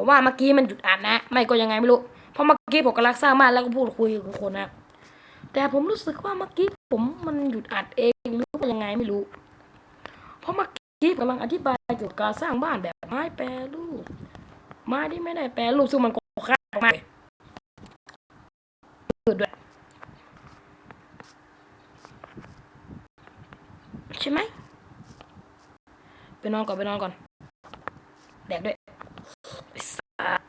ผมว่าเมื่อกี้มันหยุดอัดนะ ไม่ก็ยังไงไม่รู้ เพราะเมื่อกี้ผมกำลังสร้างบ้านแล้วก็พูดคุยกับคนนะแต่ผมรู้สึกว่าเมื่อกี้ผมมันหยุดอัดเองหรือว่ายังไงไม่รู้ เพราะเมื่อกี้กำลังอธิบายเกี่ยวกับการสร้างบ้านแบบไม้แปรรูปไม้ที่ไม่ได้แปรรูปซึ่งมันก็ค่ามากเลยมืดด้วยใช่ไหมไปนอนก่อนไปนอนก่อนแดกด้วยไอ้สัส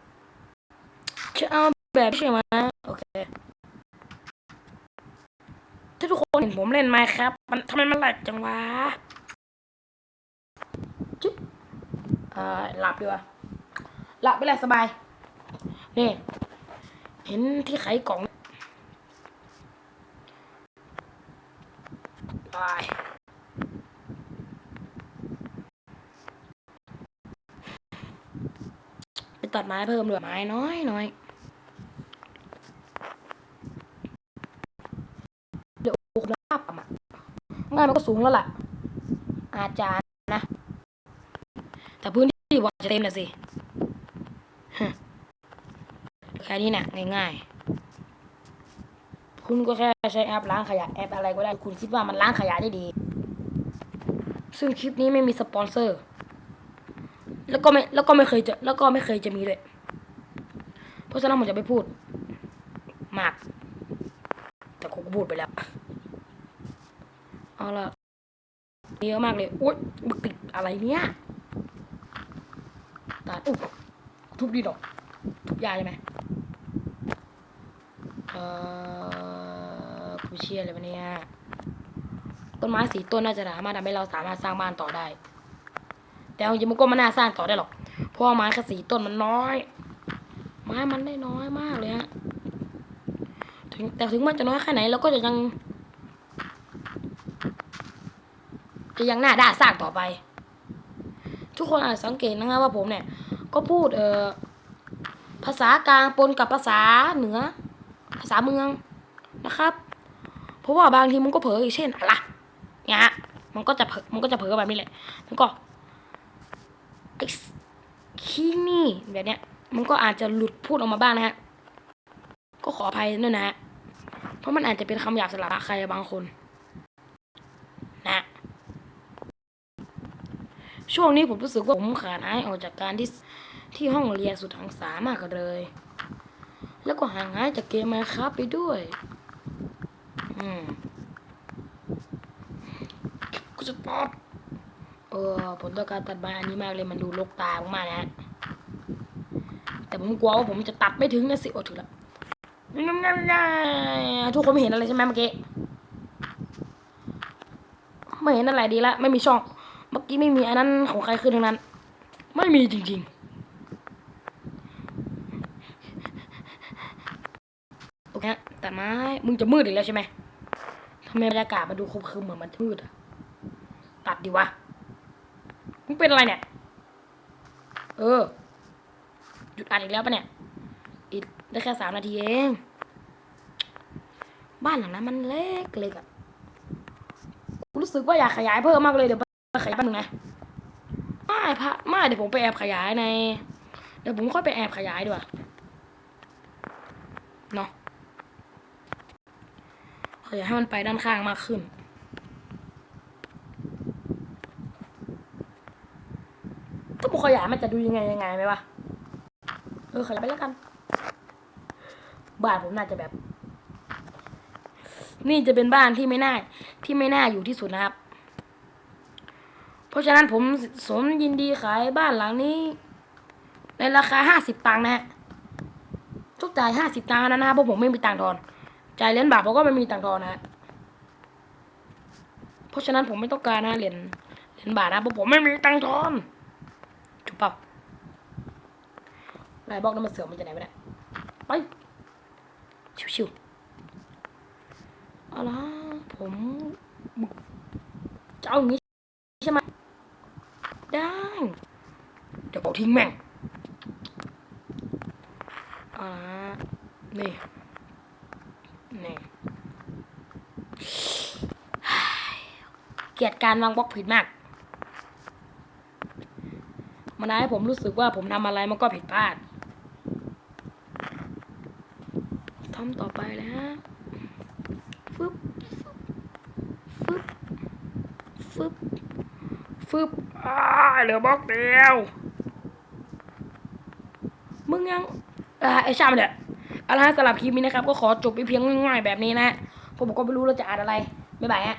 จะเอาแบบใช่ไหมโอเค ถ้าทุกคนเห็นผมเล่นไมครับ มันทำไมมันหลักจังวะจุ๊บเอ่อหลับดีกว่าหลับไปเลยสบาย นี่ เห็นที่ไขกล่องไปไปตัดไม้เพิ่มด้วยไม้น้อยน้อยเดี๋ยวคุณภาพอะ ง่ายมันก็สูงแล้วล่ะ อาจารย์นะ แต่พื้นที่ว่าจะเต็มนะสิฮะแค่นี้น่ะง่ายๆ คุณก็แค่ใช้แอปล้างขยะแอปอะไรก็ได้ คุณคิดว่ามันล้างขยะได้ดี ซึ่งคลิปนี้ไม่มีสปอนเซอร์ แล้วก็ไม่แล้วก็ไม่เคยจะแล้วก็ไม่เคยจะมีด้วย เพราะฉะนั้นผมจะไม่พูด มาก แต่ผมก็พูดไปแล้วเอา ละเยอะมากเลยโอ๊ยมึกติดอะไรเนี่ยตายอุ๊ยทุบดีดอกทุบยาใช่ไหมเอ่อผู้เชี่ยอะไรวะเนี่ยต้นไม้สีต้นน่าจะสามารถทำให้เราสามารถสร้างบ้านต่อได้ แต่เอาจริงมันก็ไม่น่าสร้างต่อได้หรอกเพราะไม้แค่สีต้นมันน้อย ไม้มันได้น้อยมากเลยฮะถึงแต่ถึงมันจะน้อยแค่ไหนเราก็จะยัง จะยังหน้าด้าสร้างต่อไป ทุกคนอาจสังเกตนะครับว่าผมเนี่ย ก็พูดเอ่อภาษากลางปนกับภาษาเหนือ ภาษาเมืองนะครับ เพราะว่าบางทีมันก็เผลออย่างเช่นอะไรเนี่ยฮะมันก็จะเผลอมันก็จะเผลอแบบนี้แหละมันก็ไอ้คีนี่แบบเนี้ยมันก็อาจจะหลุดพูดออกมาบ้างนะฮะ ก็ขออภัยด้วยนะฮะ เพราะมันอาจจะเป็นคำหยาบสำหรับใครบางคน นะ ช่วงนี้ผมรู้สึกว่าผมขาดหายออกจากการที่ที่ห้องเรียนสุดหังสามากเลย แล้วก็ห่างหายจากเกมมาครับไปด้วย อืมกูจะตอบเออผมต้องการตัดใบอันนี้มากเลยมันดูลกตามากนะ แต่ผมกลัวว่าผมจะตัดไม่ถึงนะสิโอถึงแล้วทุกคนไม่เห็นอะไรใช่ไหมเมื่อกี้ไม่เห็นอะไรดีละไม่มีช่อง กี้ไม่มีอันนั้นของใครขึ้นทั้งนั้น ไม่มีจริงๆ โอเคแต่ไม้มึงจะมืดอีกแล้วใช่ไหมทำไมบรรยากาศมันดูครึมๆเหมือนมันมืดอะตัดดีวะ มึงเป็นอะไรเนี่ย เออ หยุดอ่านอีกแล้วปะเนี่ย อีกได้แค่สามนาทีเอง บ้านหลังนั้นมันเล็กเล็กอะรู้สึกว่าอยากขยายเพิ่มมากเลยเดี๋ยว ไปขยายบ้นหนึ่งนะไม่พะไม่เดี๋ยวผมไปแอบขยายใน เดี๋ยวผมค่อยไปแอบขยายดีกว่าเนาะขยายให้มันไปด้านข้างมากขึ้นถ้าผมขยายมันจะดูยังไงยังไงไหมวะเออขยายไปแล้วกันบ้านผมน่าจะแบบ นี่จะเป็นบ้านที่ไม่น่าที่ไม่น่าอยู่ที่สุดนะครับ ราะฉะนั้นผมสมยินดีขายบ้านหลังนี้ ในราคาห้าสิบตังค์นะฮะทุกจ่ายห้าสิบตังค์นะนะเพราะผมไม่มีตังค์ทอนจ่ายเหรียญบาทผมก็ไม่มีตังค์ทอนนะฮะเพราะฉะนั้นผมไม่ต้องการนะเหรียญเหรียญบาทนะเพราะผมไม่มีตังค์ทอนถูกเปล่าลายบล็อกนั้นมันเสือมมันจะไหนไม่ได้ไปชิวๆเอาละผมจะเอาอย่างนี้ใช่ไหมได้ เดี๋ยวเอา ทิ้งแม่งเอาละนี่ นี่ เกลียดการวางบล็อกผิดมาก มันทำให้ผมรู้สึกว่าผมทำอะไรมันก็ผิดพลาดทำต่อไปแล้ว ฟึบ ฟึบ ฟึบ ฟึบอ้าเหลือบล็อกเดียวมึ งยังอ่าไอชามันเถอเอาละฮะสำหรับคลิปนี้นะครับ ก็ขอจบไปเพียงง่ายๆแบบนี้นะผมก็ไม่รู้เราจะอ่านอะไร บ๊ายบายฮะ